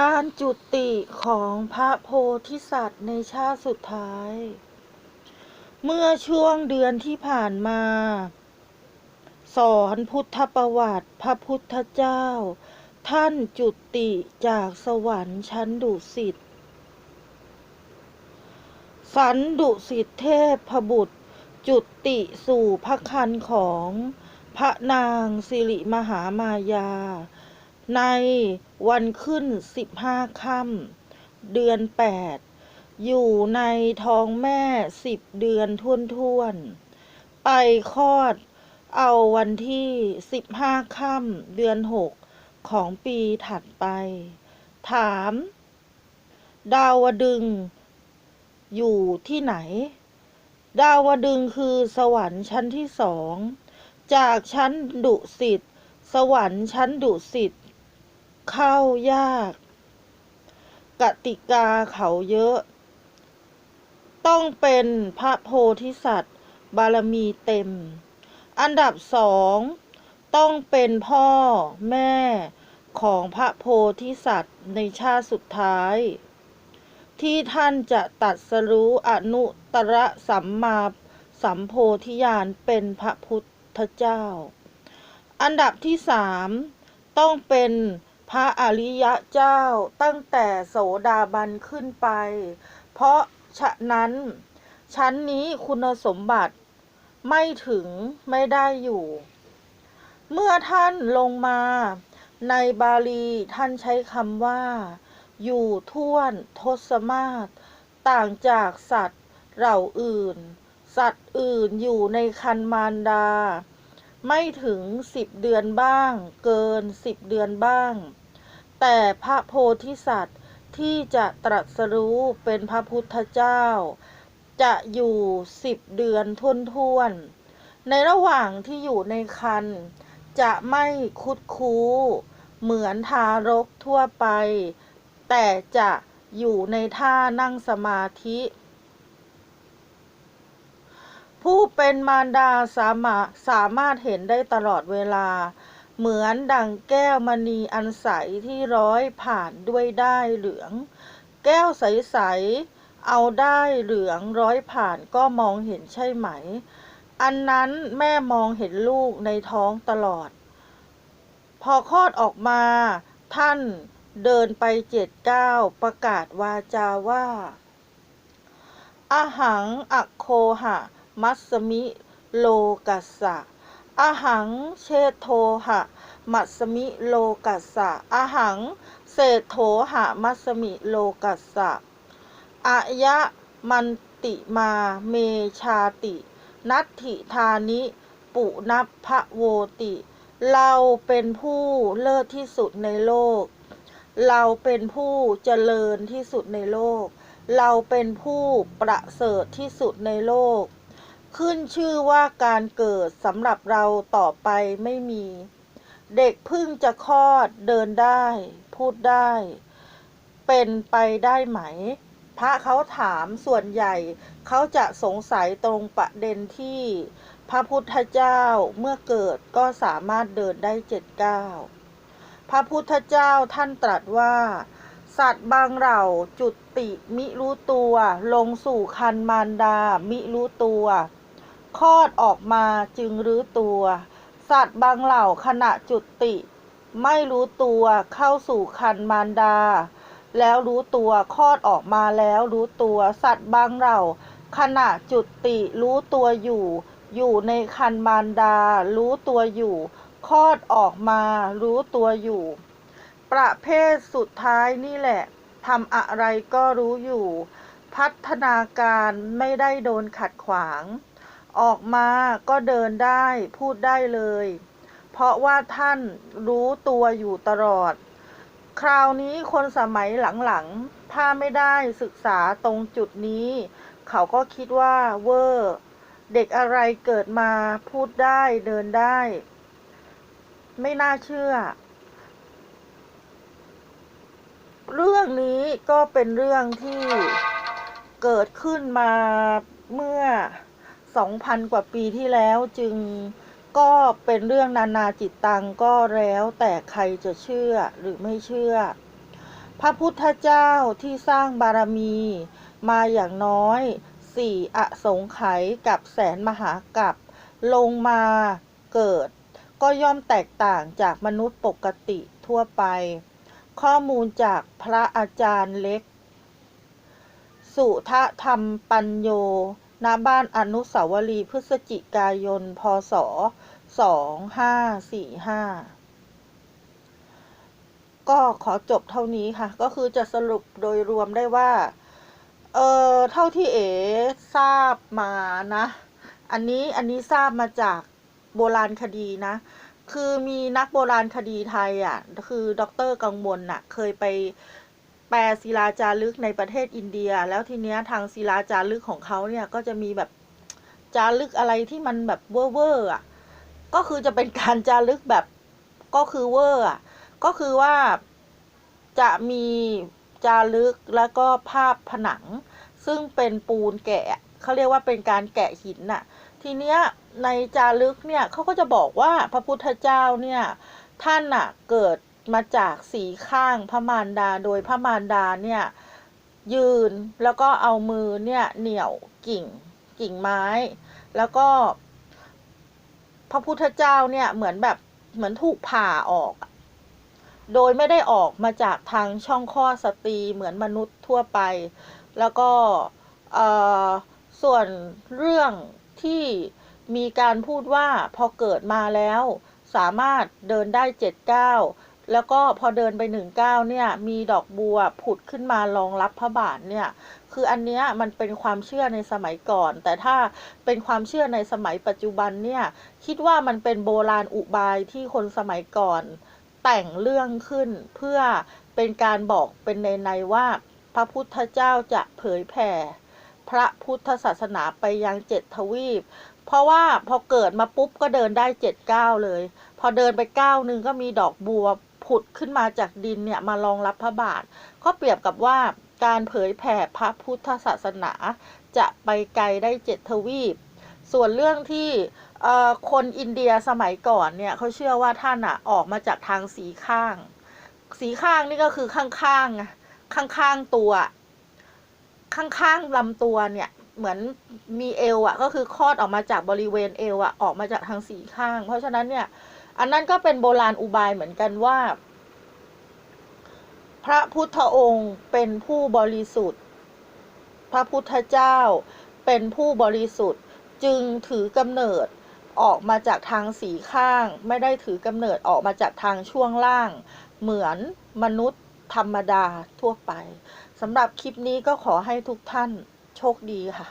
การจุติของพระโพธิสัตว์ในชาติสุดท้าย เมื่อช่วงเดือนที่ผ่านมา สอนพุทธประวัติพระพุทธเจ้า ท่านจุติจากสวรรค์ชั้นดุสิตสันดุสิตเทพพบุตร จุติสู่พระคันของพระนางสิริมหามายา ในวันขึ้นสิบห้าค่ำเดือนแปดอยู่ในท้องแม่สิบเดือนท่วนท่วนๆ ไปคลอดเอาวันที่สิบห้าค่ำเดือนหกของปีถัดไป ถาม ดาวดึง อยู่ที่ไหน ดาวดึงคือสวรรค์ชั้นที่สอง จากชั้นดุสิตสวรรค์ชั้นดุสิต เข้ายาก กติกาเขาเยอะ ต้องเป็นพระโพธิสัตว์ บารมีเต็ม อันดับสองต้องเป็นพ่อแม่ของพระโพธิสัตว์ในชาติสุดท้าย ที่ท่านจะตัดสรู้อนุตตรสัมมาสัมโพธิญาณเป็นพระพุทธเจ้า อันดับที่สามต้องเป็น พระอริยะเจ้าตั้งแต่โสดาบันขึ้นไป เพราะฉะนั้น ชั้นนี้คุณสมบัติไม่ถึงไม่ได้อยู่ เมื่อท่านลงมา ในบาลีท่านใช้คำว่า อยู่ท่วนทศมาศต่างจากสัตว์เหล่าอื่น สัตว์อื่นอยู่ในคันมารดา ไม่ถึงสิบเดือนบ้าง เกินสิบเดือนบ้าง แต่พระโพธิสัตว์ที่จะตรัสรู้เป็นพระพุทธเจ้า จะอยู่สิบเดือนท่วนๆ ในระหว่างที่อยู่ในคันจะไม่คุดคู้ เหมือนทารกทั่วไป แต่จะอยู่ในท่านั่งสมาธิ ผู้เป็นมารดาสามารถสามารถเห็นได้ตลอดเวลา เหมือนดังแก้วมณีอันใสที่ร้อยผ่านด้วยได้เหลือง แก้วใสๆเอาได้เหลืองร้อยผ่านก็มองเห็นใช่ไหม อันนั้นแม่มองเห็นลูกในท้องตลอด พอคลอดออกมา ท่านเดินไปเจ็ดเก้าประกาศวาจาว่าอาหังอโคหะ มัสสมิ โลกัสสะ อาหังเชโทหะ มัสมิโลกัสสะอาหังเศโถหะมัสมิโลกัสสะอายะมันติมาเมชาติ นัตถิธานิ ปุนัพพะโวติ เราเป็นผู้เลิศที่สุดในโลก เราเป็นผู้เจริญที่สุดในโลก เราเป็นผู้ประเสริฐที่สุดในโลก ขึ้นชื่อว่าการเกิดสำหรับเราต่อไปไม่มี เด็กพิ่งจะคลอดเดินได้ พูดได้ เป็นไปได้ไหม พระเขาถามส่วนใหญ่เขาจะสงสัยตรงประเด็นที่ พระพุทธเจ้าเมื่อเกิดก็สามารถเดินได้เจ็ดเก้าพระพุทธเจ้าท่านตรัสว่าสัตว์บางเหล่าจุติมิรู้ตัว ลงสู่คันมารดา มิรู้ตัว คลอดออกมาจึงรู้ตัว สัตว์บางเหล่าขณะจุติ ไม่รู้ตัวเข้าสู่คันมารดา แล้วรู้ตัวคลอดออกมาแล้วรู้ตัว สัตว์บางเหล่า ขณะจุติรู้ตัวอยู่ อยู่ในคันมารดา รู้ตัวอยู่คลอดออกมารู้ตัวอยู่ ประเภทสุดท้ายนี่แหละทำอะไรก็รู้อยู่ พัฒนาการไม่ได้โดนขัดขวาง ออกมาก็เดินได้พูดได้เลย เพราะว่าท่านรู้ตัวอยู่ตลอด คราวนี้คนสมัยหลังๆ ถ้าไม่ได้ศึกษาตรงจุดนี้ เขาก็คิดว่าเวอร์เด็กอะไรเกิดมาพูดได้เดินได้ ไม่น่าเชื่อ เรื่องนี้ก็เป็นเรื่องที่เกิดขึ้นมาเมื่อ 2,000 กว่าปีที่แล้วจึงก็เป็นเรื่องนานาจิตตังก็แล้วแต่ใครจะเชื่อหรือไม่เชื่อ พระพุทธเจ้าที่สร้างบารมีมาอย่างน้อยสี่อสงไขยกับแสนมหากัปลงมาเกิด ก็ย่อมแตกต่างจากมนุษย์ปกติทั่วไป ข้อมูลจากพระอาจารย์เล็ก สุทะธรรมปัญโย ณบ้านอนุสาวรีย์พฤศจิกายน พศ 2545 ก็ขอจบเท่านี้ค่ะ ก็คือจะสรุปโดยรวมได้ว่า เออเท่าที่เอ๋ทราบมานะ อันนี้อันนี้ทราบมาจากโบราณคดีนะ คือมีนักโบราณคดีไทยอะ คือดรกังวลน่ะ เคยไป แปลศิลาจารึกในประเทศอินเดีย แล้วทีเนี้ยทางศิลาจารึกของเขาเนี่ยก็จะมีแบบจารึกอะไรที่มันแบบเวอร์เวอร์อะก็คือจะเป็นการจารึกแบบก็คือเวอร์อะก็คือว่าจะมีจารึกแล้วก็ภาพผนัง ซึ่งเป็นปูนแกะเขาเรียกว่าเป็นการแกะหินน่ะ ทีเนี้ยในจารึกเนี่ยเขาก็จะบอกว่าพระพุทธเจ้าเนี่ยท่านน่ะเกิด มาจากสีข้างพระมารดา โดยพระมารดาเนี่ย ยืนแล้วก็เอามือเนี่ยเหนี่ยวกิ่งกิ่งไม้ แล้วก็ พระพุทธเจ้าเนี่ยเหมือนแบบเหมือนถูกผ่าออก โดยไม่ได้ออกมาจากทางช่องคลอสตรีเหมือนมนุษย์ทั่วไป แล้วก็ส่วนเรื่องที่มีการพูดว่าพอเกิดมาแล้ว สามารถเดินได้เจ็ดเก้า แล้วก็พอเดินไปหนึ่งเก้าเนี่ย มีดอกบัวผุดขึ้นมารองรับพระบาทเนี่ย คืออันเนี้ยมันเป็นความเชื่อในสมัยก่อน แต่ถ้าเป็นความเชื่อในสมัยปัจจุบันเนี่ย คิดว่ามันเป็นโบราณอุบายที่คนสมัยก่อน แต่งเรื่องขึ้นเพื่อเป็นการบอกเป็นในในๆว่า พระพุทธเจ้าจะเผยแผ่ พระพุทธศาสนาไปยังเจ็ดทวีป เพราะว่าพอเกิดมาปุ๊บก็เดินได้เจ็ดเก้าเลย พอเดินไปเก้าหนึ่งก็มีดอกบัว ผุดขึ้นมาจากดินเนี่ยมารองรับพระบาท ก็เปรียบกับว่าการเผยแผ่พระพุทธศาสนา จะไปไกลได้เจ็ดทวีป ส่วนเรื่องที่คนอินเดียสมัยก่อนเนี่ยเขาเชื่อว่าท่านอะออกมาจากทางสีข้าง สีข้างนี่ก็คือข้างๆข้างๆตัว ข้างๆลำตัวเนี่ยเหมือนมีเอวอะก็คือคลอดออกมาจากบริเวณเอวอะออกมาจากทางสีข้าง เพราะฉะนั้นเนี่ย อันนั้นก็เป็นโบราณอุบายเหมือนกันว่า พระพุทธองค์เป็นผู้บริสุทธิ์ พระพุทธเจ้าเป็นผู้บริสุทธิ์จึงถือกำเนิดออกมาจากทางสีข้าง ไม่ได้ถือกำเนิดออกมาจากทางช่วงล่าง เหมือนมนุษย์ธรรมดาทั่วไปสำหรับคลิปนี้ก็ขอให้ทุกท่านโชคดีค่ะ